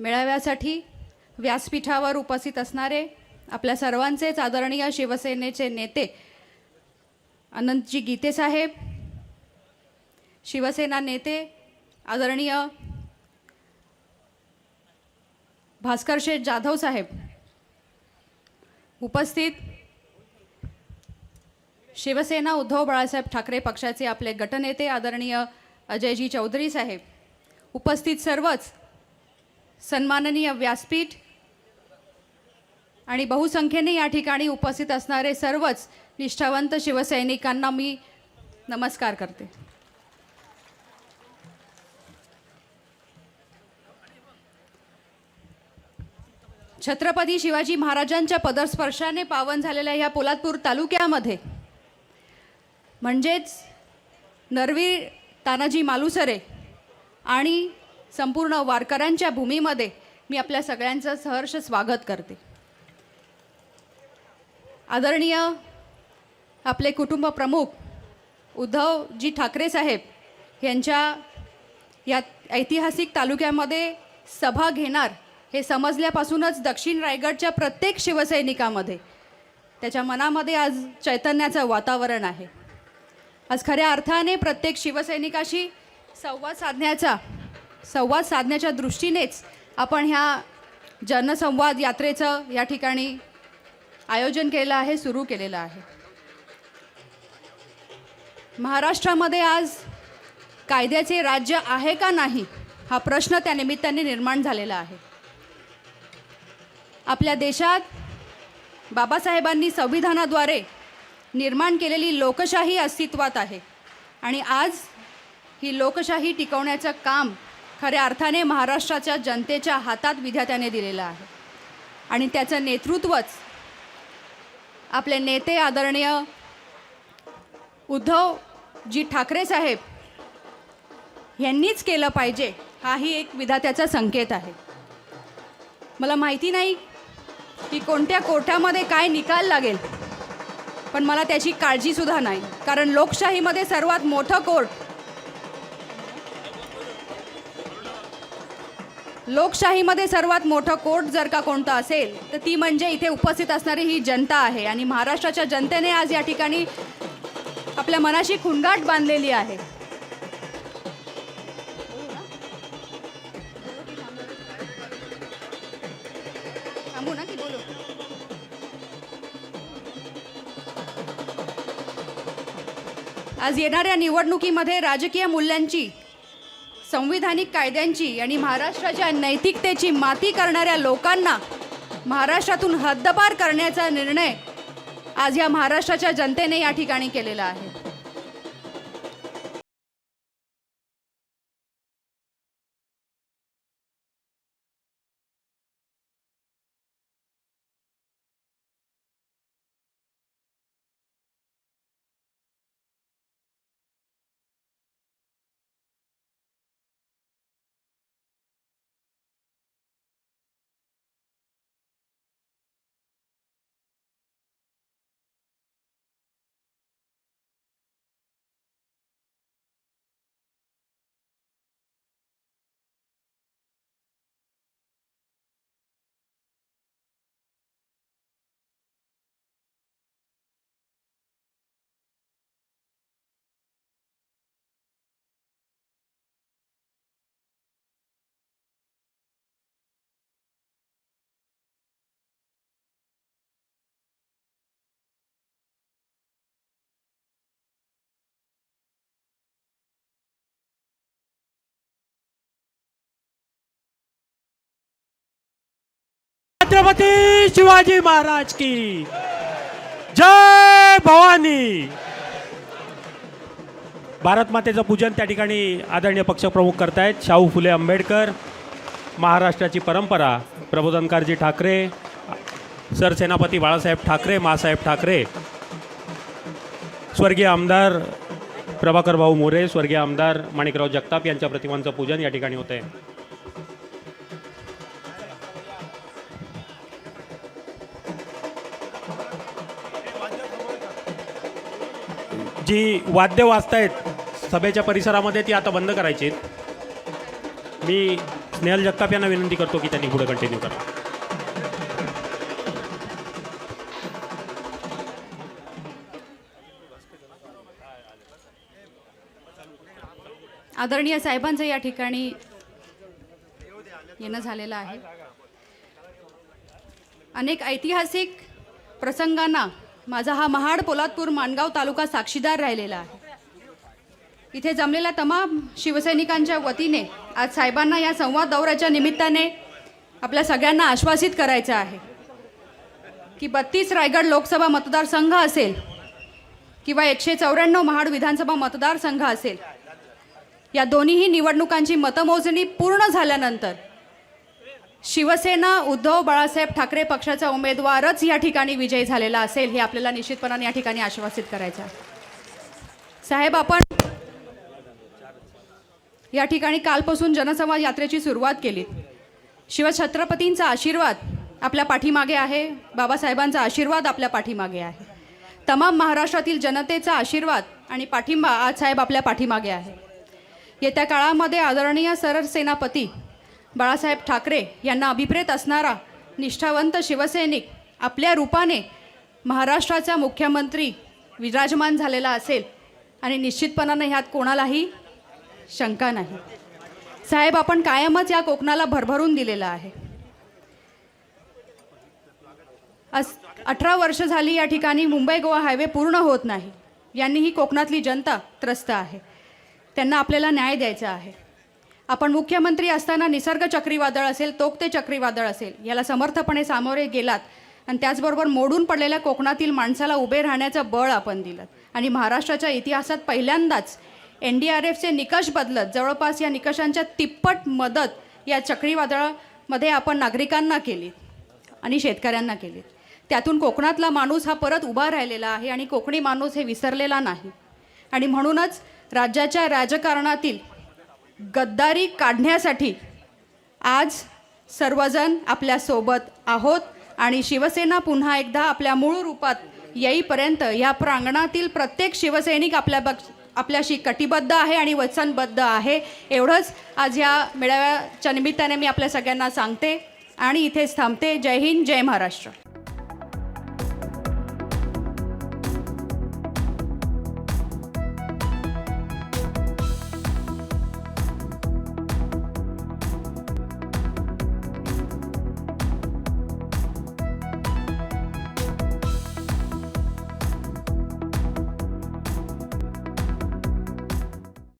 मेळाव्यासाठी व्यासपीठावर उपस्थित असणारे आपल्या सर्वांचेच आदरणीय शिवसेनेचे नेते अनंतजी गीते साहेब शिवसेना नेते आदरणीय भास्कर शेठ जाधव साहेब उपस्थित शिवसेना उद्धव बाळासाहेब ठाकरे पक्षाचे आपले गटनेते आदरणीय अजयजी चौधरी साहेब उपस्थित सर्वच सन्माननीय व्यासपीठ आणि बहुसंख्येने या ठिकाणी उपस्थित असणारे सर्वच निष्ठावंत शिवसैनिकांना मी नमस्कार करते. छत्रपती शिवाजी महाराजांच्या पदस्पर्शाने पावन झालेल्या ह्या पोलादपूर तालुक्यामध्ये म्हणजेच नरवीर तानाजी मालुसरे आणि संपूर्ण वारकऱ्यांच्या भूमीमध्ये मी आपल्या सगळ्यांचं सहर्ष स्वागत करते. आदरणीय आपले कुटुंब प्रमुख उद्धवजी ठाकरे साहेब यांच्या या ऐतिहासिक तालुक्यामध्ये सभा घेणार हे समजल्यापासूनच दक्षिण रायगडच्या प्रत्येक शिवसैनिकामध्ये त्याच्या मनामध्ये आज चैतन्याचं वातावरण आहे. आज खऱ्या अर्थाने प्रत्येक शिवसैनिकाशी संवाद साधण्याचा संवाद साधण्याच्या दृष्टीनेच आपण ह्या जनसंवाद यात्रेचं या ठिकाणी आयोजन केलं आहे सुरू केलेलं आहे. महाराष्ट्रामध्ये आज कायद्याचे राज्य आहे का नाही हा प्रश्न त्या निमित्ताने निर्माण झालेला आहे. आपल्या देशात बाबासाहेबांनी संविधानाद्वारे निर्माण केलेली लोकशाही अस्तित्वात आहे आणि आज ही लोकशाही टिकवण्याचं काम खऱ्या अर्थाने महाराष्ट्राच्या जनतेच्या हातात विधात्याने दिलेलं आहे. आणि त्याचं नेतृत्वच आपले नेते आदरणीय उद्धवजी ठाकरे साहेब यांनीच केलं पाहिजे हाही एक विधात्याचा संकेत आहे. मला माहिती नाही की कोणत्या कोर्टामध्ये काय निकाल लागेल पण मला त्याची काळजीसुद्धा नाही. कारण लोकशाहीमध्ये सर्वात मोठं कोर्ट लोकशाहीमध्ये सर्वात मोठं कोर्ट जर का कोणतं असेल तर ती म्हणजे इथे उपस्थित असणारी ही जनता आहे. आणि महाराष्ट्राच्या जनतेने आज या ठिकाणी आपल्या मनाशी खुणगाट बांधलेली आहे. आज येणाऱ्या निवडणुकीमध्ये राजकीय मूल्यांची संविधानिक कायद्यांची आणि महाराष्ट्राच्या नैतिकतेची माती करणाऱ्या लोकांना महाराष्ट्रातून हद्दपार करण्याचा निर्णय आज या महाराष्ट्राच्या जनतेने या ठिकाणी केलेला आहे. छत्रपती शिवाजी महाराज की। जय भवानी। भारत मातेचं पूजन त्या ठिकाणी आदरणीय पक्षप्रमुख करतायत. शाहू फुले आंबेडकर महाराष्ट्राची परंपरा प्रबोधनकारजी ठाकरे सरसेनापती बाळासाहेब ठाकरे मासाहेब ठाकरे स्वर्गीय आमदार प्रभाकर भाऊ मोरे स्वर्गीय आमदार माणिकराव जगताप यांच्या प्रतिमांचं पूजन या ठिकाणी होतं आहे जी वाद्य वाजतायत सभेच्या परिसरामध्ये ती आता बंद करायची आहेत. मी स्नेहल जगताप यांना विनंती करतो की त्यांनी पुढे कंटिन्यू करा आदरणीय साहेबांचं या ठिकाणी येणं झालेलं आहे अनेक ऐतिहासिक प्रसंगांना माझा हा महाड पोलादपूर माणगाव तालुका साक्षीदार राहिलेला आहे. इथे जमलेल्या तमाम शिवसैनिकांच्या वतीने आज साहेबांना या संवाद दौऱ्याच्या निमित्ताने आपल्या सगळ्यांना आश्वासित करायचं आहे की बत्तीस रायगड लोकसभा मतदारसंघ असेल किंवा एकशे चौऱ्याण्णव महाड विधानसभा मतदारसंघ असेल या दोन्हीही निवडणुकांची मतमोजणी पूर्ण झाल्यानंतर शिवसेना उद्धव बाळासाहेब ठाकरे पक्षाचा उमेदवारच या ठिकाणी विजयी झालेला असेल हे आपल्याला निश्चितपणाने या ठिकाणी आश्वासित करायचं साहेब आपण या ठिकाणी कालपासून जनसंवाद यात्रेची सुरुवात केली. शिवछत्रपतींचा आशीर्वाद आपल्या पाठीमागे आहे बाबासाहेबांचा आशीर्वाद आपल्या पाठीमागे आहे. तमाम महाराष्ट्रातील जनतेचा आशीर्वाद आणि पाठिंबा आज साहेब आपल्या पाठीमागे आहे. येत्या काळामध्ये आदरणीय सरसेनापती बाळासाहेब ठाकरे यांना अभिप्रेत असणारा निष्ठावंत शिवसैनिक आपल्या रूपाने महाराष्ट्राचा मुख्यमंत्री विराजमान झालेला असेल आणि निश्चितपणानं ह्यात कोणालाही शंका नाही. साहेब आपण कायमच या कोकणाला भरभरून दिलेलं आहे. आज अठरा वर्ष झाली या ठिकाणी मुंबई गोवा हायवे पूर्ण होत नाही. यांनी ही कोकणातली जनता त्रस्त आहे. त्यांना आपल्याला न्याय द्यायचा आहे. आपण मुख्यमंत्री असताना निसर्ग चक्रीवादळ असेल तोक्ते चक्रीवादळ असेल याला समर्थपणे सामोरे गेलात. आणि त्याचबरोबर मोडून पडलेल्या कोकणातील माणसाला उभे राहण्याचं बळ आपण दिलं. आणि महाराष्ट्राच्या इतिहासात पहिल्यांदाच एन डी आर एफचे निकष बदलत जवळपास या निकषांच्या तिप्पट मदत या चक्रीवादळामध्ये आपण नागरिकांना केली आणि शेतकऱ्यांना केली त्यातून कोकणातला माणूस हा परत उभा राहिलेला आहे आणि कोकणी माणूस हे विसरलेला नाही. आणि म्हणूनच राज्याच्या राजकारणातील गद्दारी काढण्यासाठी आज सर्वजण आपल्यासोबत आहोत आणि शिवसेना पुन्हा एकदा आपल्या मूळ रूपात येईपर्यंत या प्रांगणातील प्रत्येक शिवसैनिक आपल्या बक्ष आपल्याशी कटिबद्ध आहे आणि वचनबद्ध आहे. एवढंच आज या मेळाव्याच्या निमित्ताने मी आपल्या सगळ्यांना सांगते आणि इथेच थांबते. जय हिंद जय महाराष्ट्र.